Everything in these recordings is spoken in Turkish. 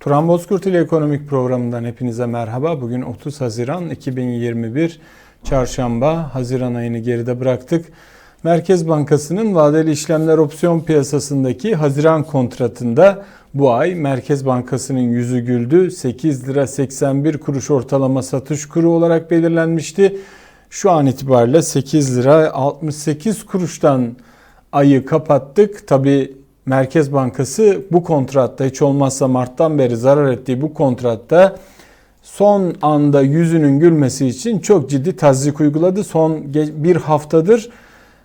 Turan Bozkurt ile Ekonomik Programı'ndan hepinize merhaba. Bugün 30 Haziran 2021 Çarşamba. Haziran ayını geride bıraktık. Merkez Bankası'nın vadeli işlemler opsiyon piyasasındaki Haziran kontratında bu ay Merkez Bankası'nın yüzü güldü. 8 lira 81 kuruş ortalama satış kuru olarak belirlenmişti. Şu an itibariyle 8 lira 68 kuruştan ayı kapattık. Tabi Merkez Bankası bu kontratta hiç olmazsa Mart'tan beri zarar ettiği bu kontratta son anda yüzünün gülmesi için çok ciddi tazik uyguladı. Son bir haftadır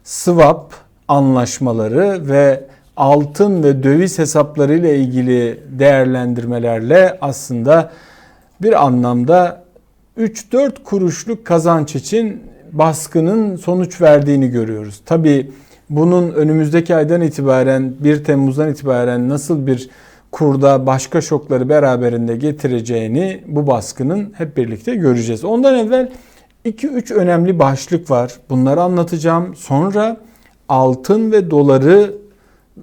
swap anlaşmaları ve altın ve döviz hesapları ile ilgili değerlendirmelerle aslında bir anlamda 3-4 kuruşluk kazanç için baskının sonuç verdiğini görüyoruz. Tabii bunun önümüzdeki aydan itibaren 1 Temmuz'dan itibaren nasıl bir kurda başka şokları beraberinde getireceğini bu baskının hep birlikte göreceğiz. Ondan evvel 2-3 önemli başlık var. Bunları anlatacağım. Sonra altın ve doları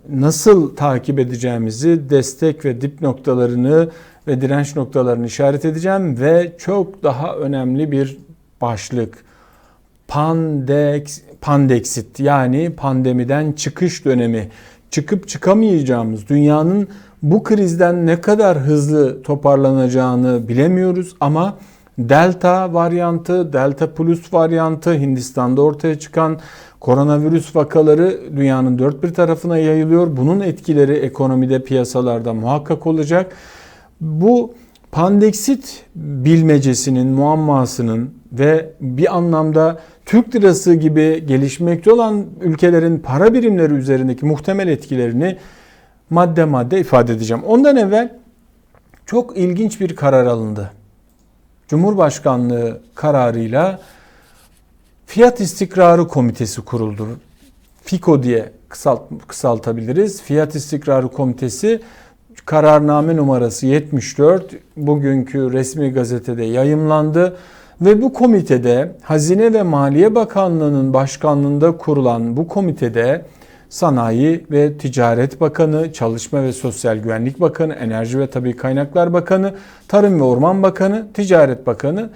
nasıl takip edeceğimizi, destek ve dip noktalarını ve direnç noktalarını işaret edeceğim ve çok daha önemli bir başlık. Pandex, pandexit yani pandemiden çıkış dönemi. Çıkıp çıkamayacağımız dünyanın bu krizden ne kadar hızlı toparlanacağını bilemiyoruz ama Delta varyantı, Delta Plus varyantı Hindistan'da ortaya çıkan koronavirüs vakaları dünyanın dört bir tarafına yayılıyor. Bunun etkileri ekonomide, piyasalarda muhakkak olacak. Bu pandeksit bilmecesinin, muammasının ve bir anlamda Türk lirası gibi gelişmekte olan ülkelerin para birimleri üzerindeki muhtemel etkilerini madde madde ifade edeceğim. Ondan evvel çok ilginç bir karar alındı. Cumhurbaşkanlığı kararıyla Fiyat İstikrarı Komitesi kuruldu. FİKO diye kısalt, kısaltabiliriz. Fiyat İstikrarı Komitesi kararname numarası 74 bugünkü resmi gazetede yayımlandı ve bu komitede Hazine ve Maliye Bakanlığı'nın başkanlığında kurulan bu komitede Sanayi ve Ticaret Bakanı, Çalışma ve Sosyal Güvenlik Bakanı, Enerji ve Tabi Kaynaklar Bakanı, Tarım ve Orman Bakanı, Ticaret Bakanı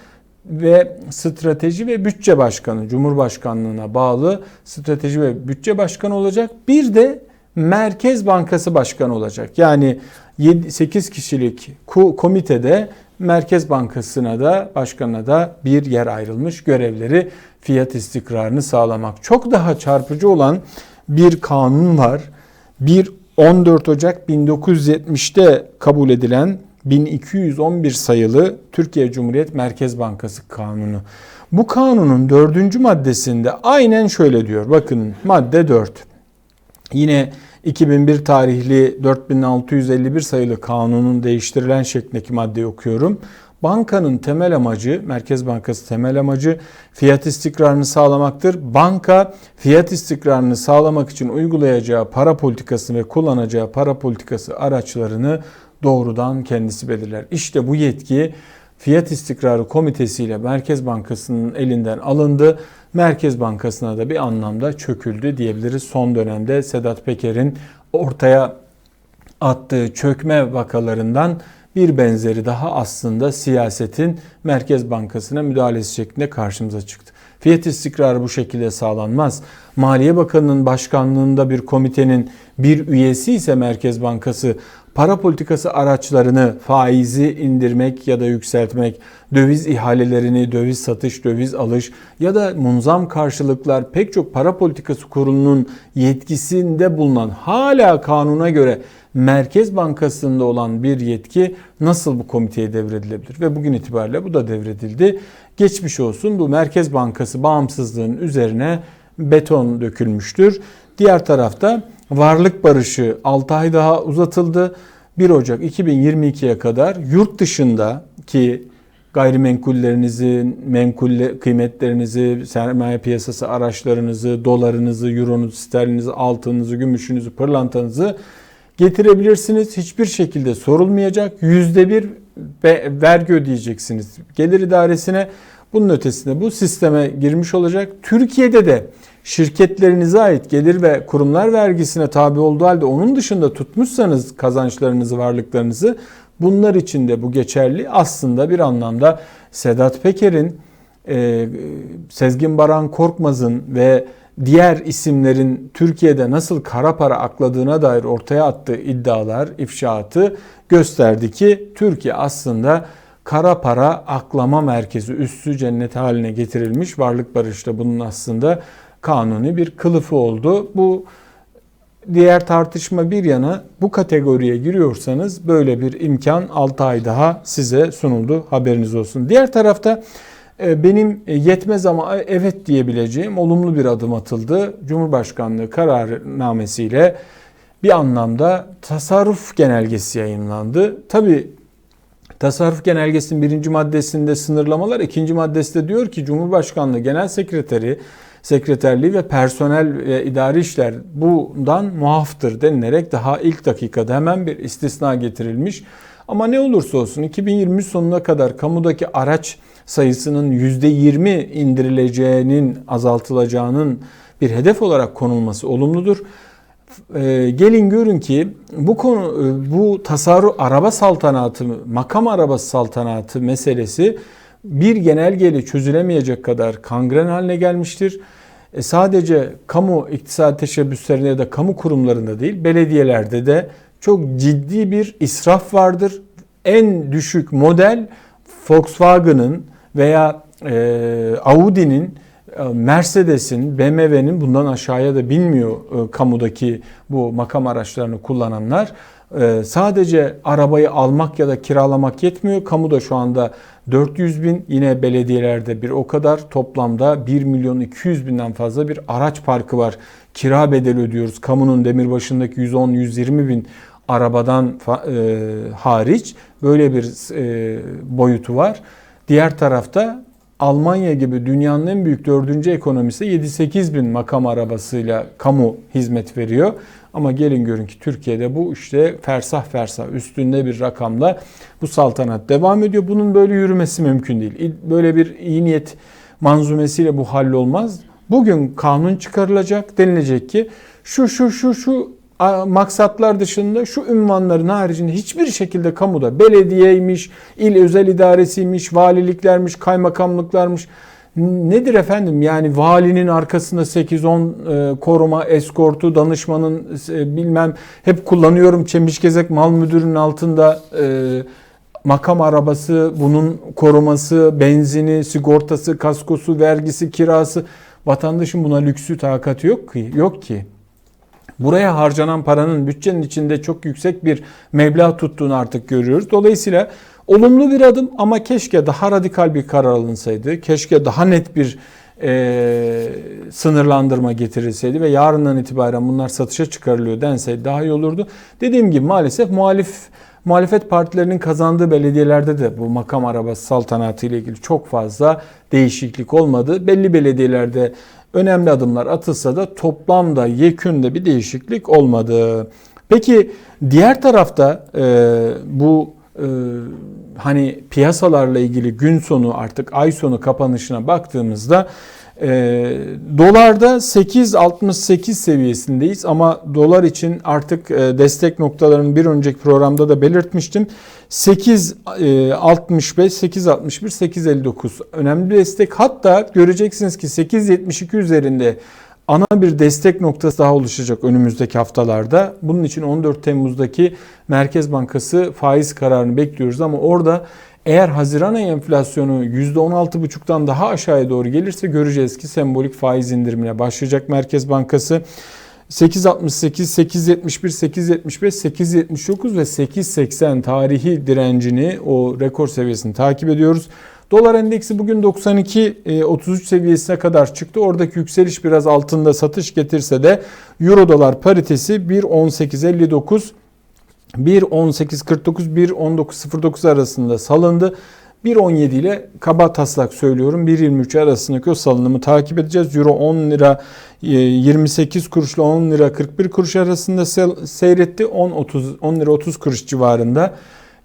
ve Strateji ve Bütçe Başkanı, Cumhurbaşkanlığına bağlı Strateji ve Bütçe Başkanı olacak. Bir de Merkez Bankası Başkanı olacak. Yani 8 kişilik komitede Merkez Bankası'na da başkanına da bir yer ayrılmış görevleri fiyat istikrarını sağlamak. Çok daha çarpıcı olan bir kanun var. Bir 14 Ocak 1970'te kabul edilen 1211 sayılı Türkiye Cumhuriyet Merkez Bankası Kanunu. Bu kanunun dördüncü maddesinde aynen şöyle diyor. Bakın madde 4. Yine 2001 tarihli 4651 sayılı kanunun değiştirilen şeklindeki maddeyi okuyorum. Bankanın temel amacı, Merkez Bankası temel amacı fiyat istikrarını sağlamaktır. Banka fiyat istikrarını sağlamak için uygulayacağı para politikası ve kullanacağı para politikası araçlarını doğrudan kendisi belirler. İşte bu yetki Fiyat İstikrarı Komitesi ile Merkez Bankası'nın elinden alındı. Merkez Bankası'na da bir anlamda çöküldü diyebiliriz. Son dönemde Sedat Peker'in ortaya attığı çökme vakalarından bir benzeri daha aslında siyasetin Merkez Bankası'na müdahalesi şeklinde karşımıza çıktı. Fiyat istikrarı bu şekilde sağlanmaz. Maliye Bakanı'nın başkanlığında bir komitenin bir üyesi ise Merkez Bankası para politikası araçlarını faizi indirmek ya da yükseltmek, döviz ihalelerini, döviz satış, döviz alış ya da munzam karşılıklar pek çok para politikası kurulunun yetkisinde bulunan hala kanuna göre Merkez Bankası'nda olan bir yetki nasıl bu komiteye devredilebilir? Ve bugün itibariyle bu da devredildi. Geçmiş olsun bu Merkez Bankası bağımsızlığının üzerine beton dökülmüştür. Diğer tarafta varlık barışı 6 ay daha uzatıldı. 1 Ocak 2022'ye kadar yurt dışında ki gayrimenkullerinizi, menkul kıymetlerinizi, sermaye piyasası araçlarınızı, dolarınızı, euronuzu, sterlinizi, altınınızı, gümüşünüzü, pırlantanızı getirebilirsiniz. Hiçbir şekilde sorulmayacak. Yüzde bir vergi ödeyeceksiniz. Gelir idaresine bunun ötesinde bu sisteme girmiş olacak. Türkiye'de de şirketlerinize ait gelir ve kurumlar vergisine tabi olduğu halde onun dışında tutmuşsanız kazançlarınızı, varlıklarınızı Bunlar için de bu geçerli. Aslında bir anlamda Sedat Peker'in, e, Sezgin Baran Korkmaz'ın ve diğer isimlerin Türkiye'de nasıl kara para akladığına dair ortaya attığı iddialar, ifşaatı gösterdi ki Türkiye aslında kara para aklama merkezi üssü cennet haline getirilmiş. Varlık barışta bunun aslında kanuni bir kılıfı oldu. Bu diğer tartışma bir yana bu kategoriye giriyorsanız böyle bir imkan 6 ay daha size sunuldu. Haberiniz olsun. Diğer tarafta e, benim yetmez ama evet diyebileceğim olumlu bir adım atıldı. Cumhurbaşkanlığı kararnamesiyle bir anlamda tasarruf genelgesi yayınlandı. Tabi tasarruf genelgesinin birinci maddesinde sınırlamalar, ikinci maddesinde diyor ki Cumhurbaşkanlığı Genel Sekreteri sekreterliği ve personel ve idari işler bundan muaftır denilerek daha ilk dakikada hemen bir istisna getirilmiş. Ama ne olursa olsun 2020 sonuna kadar kamudaki araç sayısının %20 indirileceğinin, azaltılacağının bir hedef olarak konulması olumludur. Ee, gelin görün ki bu konu bu tasarruf araba saltanatı, makam arabası saltanatı meselesi bir genelgeyle çözülemeyecek kadar kangren haline gelmiştir. E sadece kamu iktisadi teşebbüslerinde ya da kamu kurumlarında değil, belediyelerde de çok ciddi bir israf vardır. En düşük model Volkswagen'ın veya e, Audi'nin, e, Mercedes'in, BMW'nin bundan aşağıya da bilmiyor e, kamudaki bu makam araçlarını kullananlar. E, sadece arabayı almak ya da kiralamak yetmiyor. Kamuda şu anda 400 bin yine belediyelerde bir o kadar toplamda 1 milyon 200 binden fazla bir araç parkı var. Kira bedeli ödüyoruz. Kamunun demirbaşındaki 110-120 bin arabadan e, hariç böyle bir e, boyutu var. Diğer tarafta Almanya gibi dünyanın en büyük dördüncü ekonomisi 7-8 bin makam arabasıyla kamu hizmet veriyor. Ama gelin görün ki Türkiye'de bu işte fersah fersah üstünde bir rakamla bu saltanat devam ediyor. Bunun böyle yürümesi mümkün değil. Böyle bir iyi niyet manzumesiyle bu hallolmaz. Bugün kanun çıkarılacak denilecek ki şu şu şu şu maksatlar dışında şu ünvanların haricinde hiçbir şekilde kamuda belediyeymiş, il özel idaresiymiş, valiliklermiş, kaymakamlıklarmış nedir efendim? Yani valinin arkasında 8-10 e, koruma, eskortu, danışmanın e, bilmem hep kullanıyorum Çemişgezek Mal Müdürü'nün altında e, makam arabası, bunun koruması, benzini, sigortası, kaskosu, vergisi, kirası. Vatandaşın buna lüksü takati yok ki. Yok ki. Buraya harcanan paranın bütçenin içinde çok yüksek bir meblağ tuttuğunu artık görüyoruz. Dolayısıyla olumlu bir adım ama keşke daha radikal bir karar alınsaydı. Keşke daha net bir e, sınırlandırma getirilseydi ve yarından itibaren bunlar satışa çıkarılıyor denseydi daha iyi olurdu. Dediğim gibi maalesef muhalif muhalefet partilerinin kazandığı belediyelerde de bu makam arabası saltanatı ile ilgili çok fazla değişiklik olmadı. Belli belediyelerde önemli adımlar atılsa da toplamda yekünde bir değişiklik olmadı. Peki diğer tarafta e, bu e, hani piyasalarla ilgili gün sonu artık ay sonu kapanışına baktığımızda e, dolarda 8.68 seviyesindeyiz ama dolar için artık e, destek noktalarını bir önceki programda da belirtmiştim. 8.65, 8.61, 8.59 önemli bir destek. Hatta göreceksiniz ki 8.72 üzerinde ana bir destek noktası daha oluşacak önümüzdeki haftalarda. Bunun için 14 Temmuz'daki Merkez Bankası faiz kararını bekliyoruz ama orada eğer Haziran ayı enflasyonu %16,5'tan daha aşağıya doğru gelirse göreceğiz ki sembolik faiz indirimine başlayacak Merkez Bankası. 8.68, 8.71, 8.75, 8.79 ve 8.80 tarihi direncini o rekor seviyesini takip ediyoruz. Dolar endeksi bugün 92-33 e, seviyesine kadar çıktı. Oradaki yükseliş biraz altında satış getirse de Euro dolar paritesi 1.1859 1.1849 1.1909 arasında salındı. 1.17 ile kaba taslak söylüyorum 1.23 arasındaki o salınımı takip edeceğiz. Euro 10 lira 28 kuruşla 10 lira 41 kuruş arasında seyretti. 10, 30, 10 lira 30 kuruş civarında.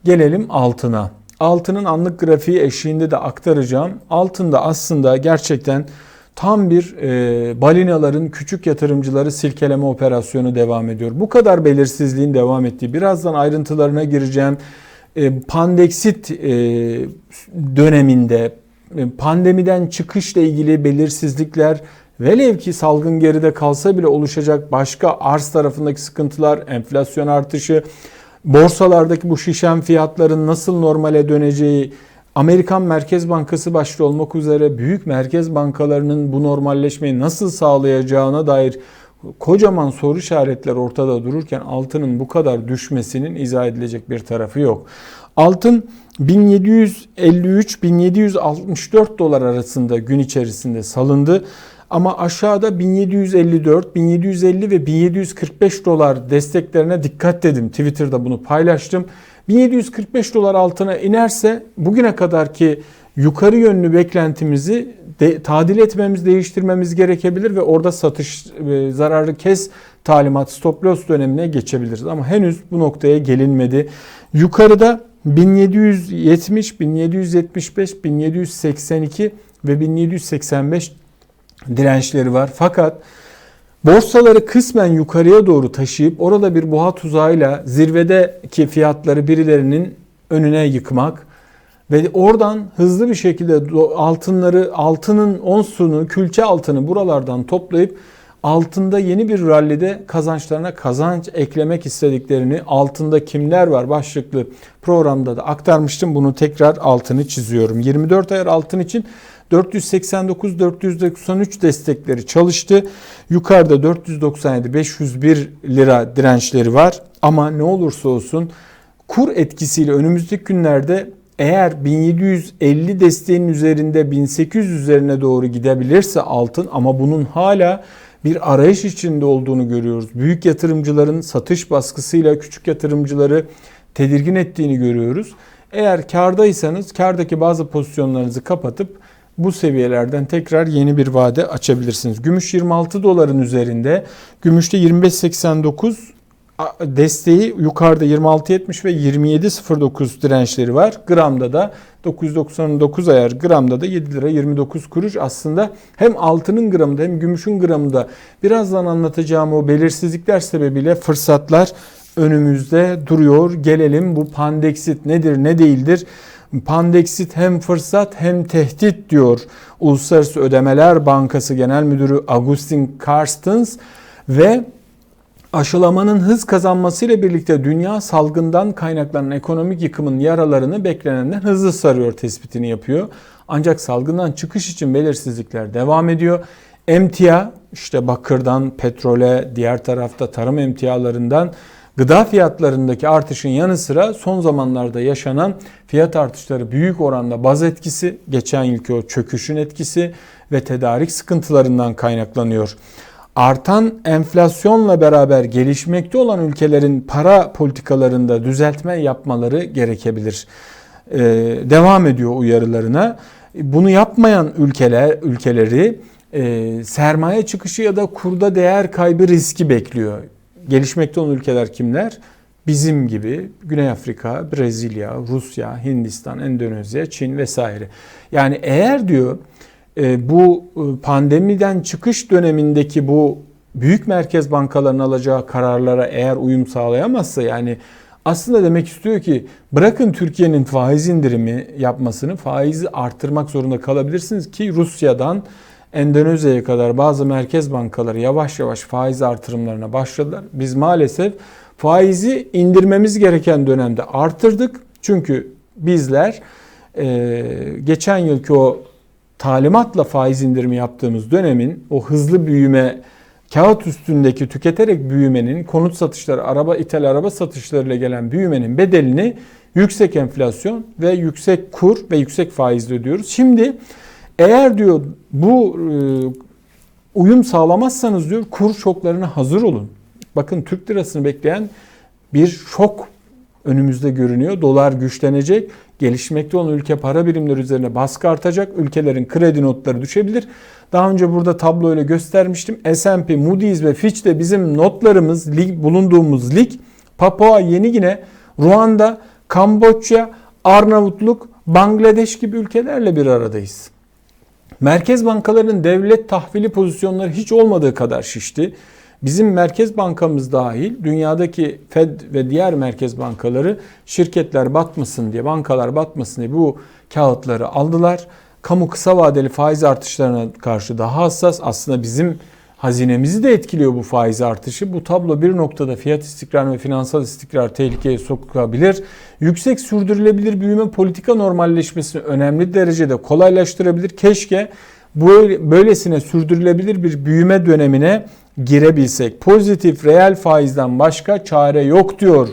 Gelelim altına. Altının anlık grafiği eşliğinde de aktaracağım. Altında aslında gerçekten tam bir e, balinaların küçük yatırımcıları silkeleme operasyonu devam ediyor. Bu kadar belirsizliğin devam ettiği birazdan ayrıntılarına gireceğim. e, pandeksit e, döneminde e, pandemiden çıkışla ilgili belirsizlikler velev ki salgın geride kalsa bile oluşacak başka arz tarafındaki sıkıntılar, enflasyon artışı, borsalardaki bu şişen fiyatların nasıl normale döneceği, Amerikan Merkez Bankası başta olmak üzere büyük merkez bankalarının bu normalleşmeyi nasıl sağlayacağına dair kocaman soru işaretler ortada dururken altının bu kadar düşmesinin izah edilecek bir tarafı yok. Altın 1753-1764 dolar arasında gün içerisinde salındı. Ama aşağıda 1754, 1750 ve 1745 dolar desteklerine dikkat dedim. Twitter'da bunu paylaştım. 1745 dolar altına inerse bugüne kadarki yukarı yönlü beklentimizi de, tadil etmemiz, değiştirmemiz gerekebilir ve orada satış e, zararı kes talimat stop loss dönemine geçebiliriz. Ama henüz bu noktaya gelinmedi. Yukarıda 1770, 1775, 1782 ve 1785 dirençleri var. Fakat borsaları kısmen yukarıya doğru taşıyıp orada bir boğa tuzağıyla zirvedeki fiyatları birilerinin önüne yıkmak ve oradan hızlı bir şekilde altınları, altının onsunu, külçe altını buralardan toplayıp altında yeni bir rallide kazançlarına kazanç eklemek istediklerini altında kimler var başlıklı programda da aktarmıştım. Bunu tekrar altını çiziyorum. 24 ayar altın için 489-493 destekleri çalıştı. Yukarıda 497-501 lira dirençleri var. Ama ne olursa olsun kur etkisiyle önümüzdeki günlerde eğer 1750 desteğin üzerinde 1800 üzerine doğru gidebilirse altın ama bunun hala bir arayış içinde olduğunu görüyoruz. Büyük yatırımcıların satış baskısıyla küçük yatırımcıları tedirgin ettiğini görüyoruz. Eğer kardaysanız kardaki bazı pozisyonlarınızı kapatıp bu seviyelerden tekrar yeni bir vade açabilirsiniz. Gümüş 26 doların üzerinde. Gümüşte 25.89 desteği yukarıda 26.70 ve 27.09 dirençleri var. Gramda da 999 ayar gramda da 7 lira 29 kuruş aslında hem altının gramında hem gümüşün gramında birazdan anlatacağım o belirsizlikler sebebiyle fırsatlar önümüzde duruyor. Gelelim bu pandeksit nedir ne değildir Pandeksit hem fırsat hem tehdit diyor Uluslararası Ödemeler Bankası Genel Müdürü Agustin Carstens ve aşılamanın hız kazanmasıyla birlikte dünya salgından kaynaklanan ekonomik yıkımın yaralarını beklenenden hızlı sarıyor tespitini yapıyor. Ancak salgından çıkış için belirsizlikler devam ediyor. Emtia işte bakırdan petrole, diğer tarafta tarım emtialarından Gıda fiyatlarındaki artışın yanı sıra son zamanlarda yaşanan fiyat artışları büyük oranda baz etkisi, geçen yılki o çöküşün etkisi ve tedarik sıkıntılarından kaynaklanıyor. Artan enflasyonla beraber gelişmekte olan ülkelerin para politikalarında düzeltme yapmaları gerekebilir. Ee, devam ediyor uyarılarına. Bunu yapmayan ülkeler ülkeleri e, sermaye çıkışı ya da kurda değer kaybı riski bekliyor. Gelişmekte olan ülkeler kimler? Bizim gibi Güney Afrika, Brezilya, Rusya, Hindistan, Endonezya, Çin vesaire. Yani eğer diyor e, bu e, pandemiden çıkış dönemindeki bu büyük merkez bankalarının alacağı kararlara eğer uyum sağlayamazsa yani aslında demek istiyor ki bırakın Türkiye'nin faiz indirimi yapmasını faizi arttırmak zorunda kalabilirsiniz ki Rusya'dan Endonezya'ya kadar bazı merkez bankaları yavaş yavaş faiz artırımlarına başladılar. Biz maalesef faizi indirmemiz gereken dönemde artırdık. Çünkü bizler e, geçen yılki o talimatla faiz indirimi yaptığımız dönemin o hızlı büyüme kağıt üstündeki tüketerek büyümenin konut satışları, araba ithal araba satışlarıyla gelen büyümenin bedelini yüksek enflasyon ve yüksek kur ve yüksek faizle ödüyoruz. Şimdi eğer diyor bu e, uyum sağlamazsanız diyor kur şoklarına hazır olun. Bakın Türk lirasını bekleyen bir şok önümüzde görünüyor. Dolar güçlenecek. Gelişmekte olan ülke para birimleri üzerine baskı artacak. Ülkelerin kredi notları düşebilir. Daha önce burada tabloyla göstermiştim. S&P, Moody's ve Fitch de bizim notlarımız, lig, bulunduğumuz lig Papua Yeni Gine, Ruanda, Kamboçya, Arnavutluk, Bangladeş gibi ülkelerle bir aradayız. Merkez bankalarının devlet tahvili pozisyonları hiç olmadığı kadar şişti. Bizim Merkez Bankamız dahil dünyadaki Fed ve diğer merkez bankaları şirketler batmasın diye, bankalar batmasın diye bu kağıtları aldılar. Kamu kısa vadeli faiz artışlarına karşı daha hassas. Aslında bizim hazinemizi de etkiliyor bu faiz artışı. Bu tablo bir noktada fiyat istikrarı ve finansal istikrar tehlikeye sokabilir. Yüksek sürdürülebilir büyüme politika normalleşmesini önemli derecede kolaylaştırabilir. Keşke böylesine sürdürülebilir bir büyüme dönemine girebilsek. Pozitif reel faizden başka çare yok diyor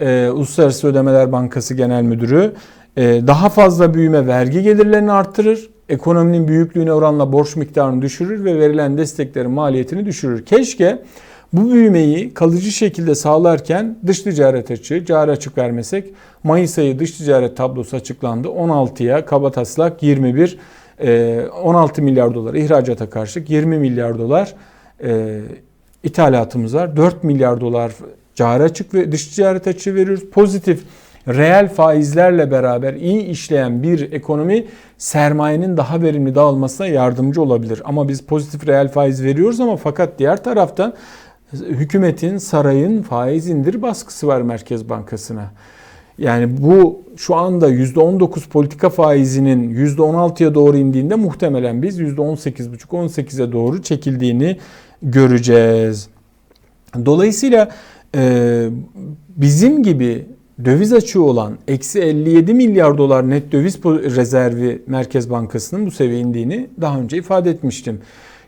e, Uluslararası Ödemeler Bankası Genel Müdürü. E, daha fazla büyüme vergi gelirlerini arttırır ekonominin büyüklüğüne oranla borç miktarını düşürür ve verilen desteklerin maliyetini düşürür. Keşke bu büyümeyi kalıcı şekilde sağlarken dış ticaret açığı, cari açık vermesek Mayıs ayı dış ticaret tablosu açıklandı. 16'ya kaba taslak 21 16 e, milyar dolar ihracata karşılık 20 milyar dolar e, ithalatımız var. 4 milyar dolar cari açık ve dış ticaret açığı veriyoruz. Pozitif reel faizlerle beraber iyi işleyen bir ekonomi sermayenin daha verimli dağılmasına yardımcı olabilir. Ama biz pozitif reel faiz veriyoruz ama fakat diğer taraftan hükümetin, sarayın faiz indir baskısı var Merkez Bankası'na. Yani bu şu anda %19 politika faizinin %16'ya doğru indiğinde muhtemelen biz %18,5-18'e doğru çekildiğini göreceğiz. Dolayısıyla bizim gibi döviz açığı olan eksi 57 milyar dolar net döviz rezervi Merkez Bankası'nın bu seviyeye indiğini daha önce ifade etmiştim.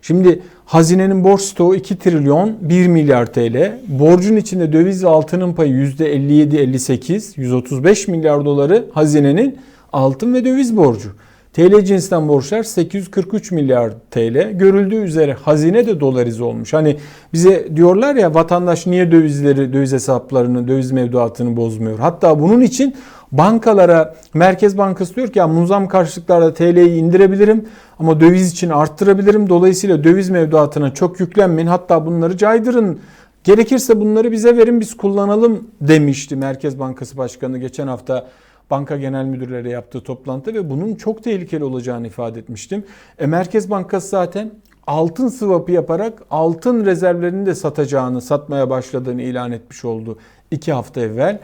Şimdi hazinenin borç stoğu 2 trilyon 1 milyar TL. Borcun içinde döviz ve altının payı %57-58, 135 milyar doları hazinenin altın ve döviz borcu. TL cinsinden borçlar 843 milyar TL. Görüldüğü üzere hazine de dolarize olmuş. Hani bize diyorlar ya vatandaş niye dövizleri, döviz hesaplarını, döviz mevduatını bozmuyor. Hatta bunun için bankalara Merkez Bankası diyor ki ya muzam karşılıklarda TL'yi indirebilirim ama döviz için arttırabilirim. Dolayısıyla döviz mevduatına çok yüklenmeyin. Hatta bunları caydırın. Gerekirse bunları bize verin biz kullanalım demişti Merkez Bankası Başkanı geçen hafta banka genel müdürleri yaptığı toplantıda ve bunun çok tehlikeli olacağını ifade etmiştim. E, Merkez Bankası zaten altın swap'ı yaparak altın rezervlerini de satacağını, satmaya başladığını ilan etmiş oldu iki hafta evvel.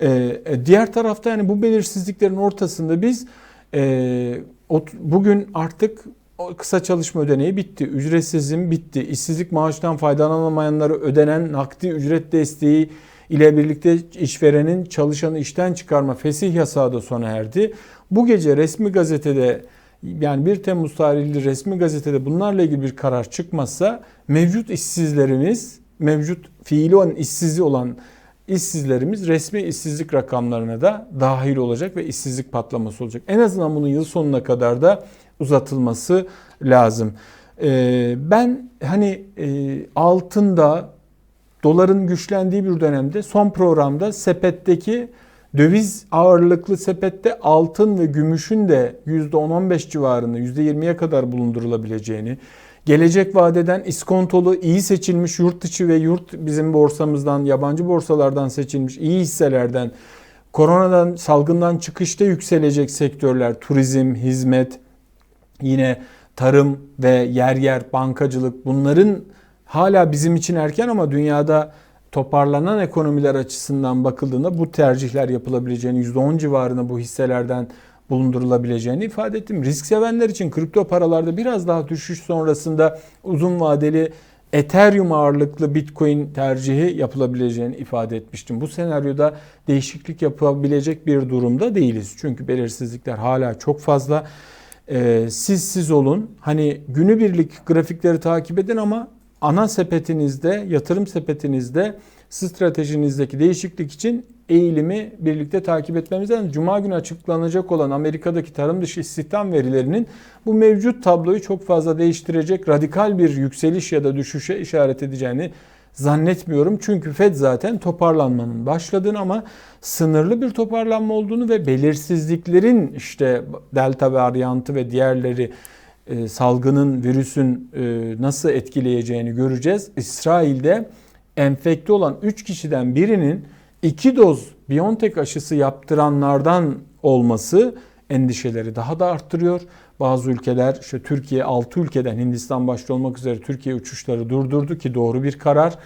E, e diğer tarafta yani bu belirsizliklerin ortasında biz e, bugün artık kısa çalışma ödeneği bitti. Ücretsizim bitti. İşsizlik maaştan faydalanamayanlara ödenen nakdi ücret desteği ile birlikte işverenin çalışanı işten çıkarma fesih yasağı da sona erdi. Bu gece resmi gazetede yani 1 Temmuz tarihli resmi gazetede bunlarla ilgili bir karar çıkmazsa mevcut işsizlerimiz, mevcut fiili olan işsizi olan işsizlerimiz resmi işsizlik rakamlarına da dahil olacak ve işsizlik patlaması olacak. En azından bunun yıl sonuna kadar da uzatılması lazım. Ee, ben hani e, altında doların güçlendiği bir dönemde son programda sepetteki döviz ağırlıklı sepette altın ve gümüşün de %10-15 civarında %20'ye kadar bulundurulabileceğini, gelecek vadeden iskontolu iyi seçilmiş yurt içi ve yurt bizim borsamızdan, yabancı borsalardan seçilmiş iyi hisselerden, koronadan, salgından çıkışta yükselecek sektörler, turizm, hizmet, yine tarım ve yer yer bankacılık bunların hala bizim için erken ama dünyada toparlanan ekonomiler açısından bakıldığında bu tercihler yapılabileceğini, %10 civarında bu hisselerden bulundurulabileceğini ifade ettim. Risk sevenler için kripto paralarda biraz daha düşüş sonrasında uzun vadeli Ethereum ağırlıklı Bitcoin tercihi yapılabileceğini ifade etmiştim. Bu senaryoda değişiklik yapabilecek bir durumda değiliz. Çünkü belirsizlikler hala çok fazla. Ee, siz siz olun. Hani günübirlik grafikleri takip edin ama ana sepetinizde, yatırım sepetinizde stratejinizdeki değişiklik için eğilimi birlikte takip etmemiz lazım. Cuma günü açıklanacak olan Amerika'daki tarım dışı istihdam verilerinin bu mevcut tabloyu çok fazla değiştirecek radikal bir yükseliş ya da düşüşe işaret edeceğini zannetmiyorum. Çünkü Fed zaten toparlanmanın başladığını ama sınırlı bir toparlanma olduğunu ve belirsizliklerin işte delta varyantı ve diğerleri e, salgının, virüsün e, nasıl etkileyeceğini göreceğiz. İsrail'de enfekte olan 3 kişiden birinin 2 doz BioNTech aşısı yaptıranlardan olması endişeleri daha da arttırıyor. Bazı ülkeler işte Türkiye 6 ülkeden Hindistan başta olmak üzere Türkiye uçuşları durdurdu ki doğru bir karar.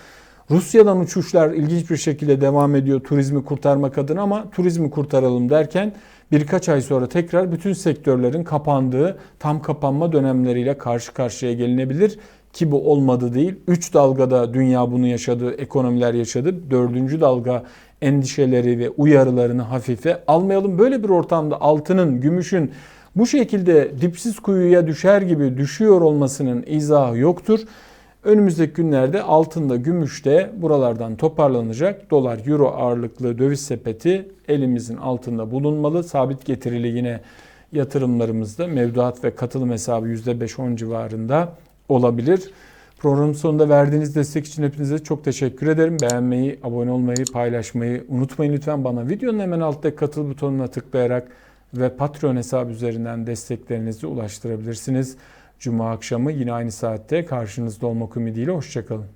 Rusya'dan uçuşlar ilginç bir şekilde devam ediyor turizmi kurtarmak adına ama turizmi kurtaralım derken birkaç ay sonra tekrar bütün sektörlerin kapandığı tam kapanma dönemleriyle karşı karşıya gelinebilir ki bu olmadı değil. 3 dalgada dünya bunu yaşadı, ekonomiler yaşadı. 4. dalga endişeleri ve uyarılarını hafife almayalım. Böyle bir ortamda altının, gümüşün bu şekilde dipsiz kuyuya düşer gibi düşüyor olmasının izahı yoktur. Önümüzdeki günlerde altında, gümüşte buralardan toparlanacak. Dolar, euro ağırlıklı döviz sepeti elimizin altında bulunmalı. Sabit getirili yine yatırımlarımızda mevduat ve katılım hesabı %5-10 civarında olabilir. Programın sonunda verdiğiniz destek için hepinize çok teşekkür ederim. Beğenmeyi, abone olmayı, paylaşmayı unutmayın lütfen. Bana videonun hemen alttaki katıl butonuna tıklayarak ve Patreon hesabı üzerinden desteklerinizi ulaştırabilirsiniz. Cuma akşamı yine aynı saatte karşınızda olmak ümidiyle hoşçakalın.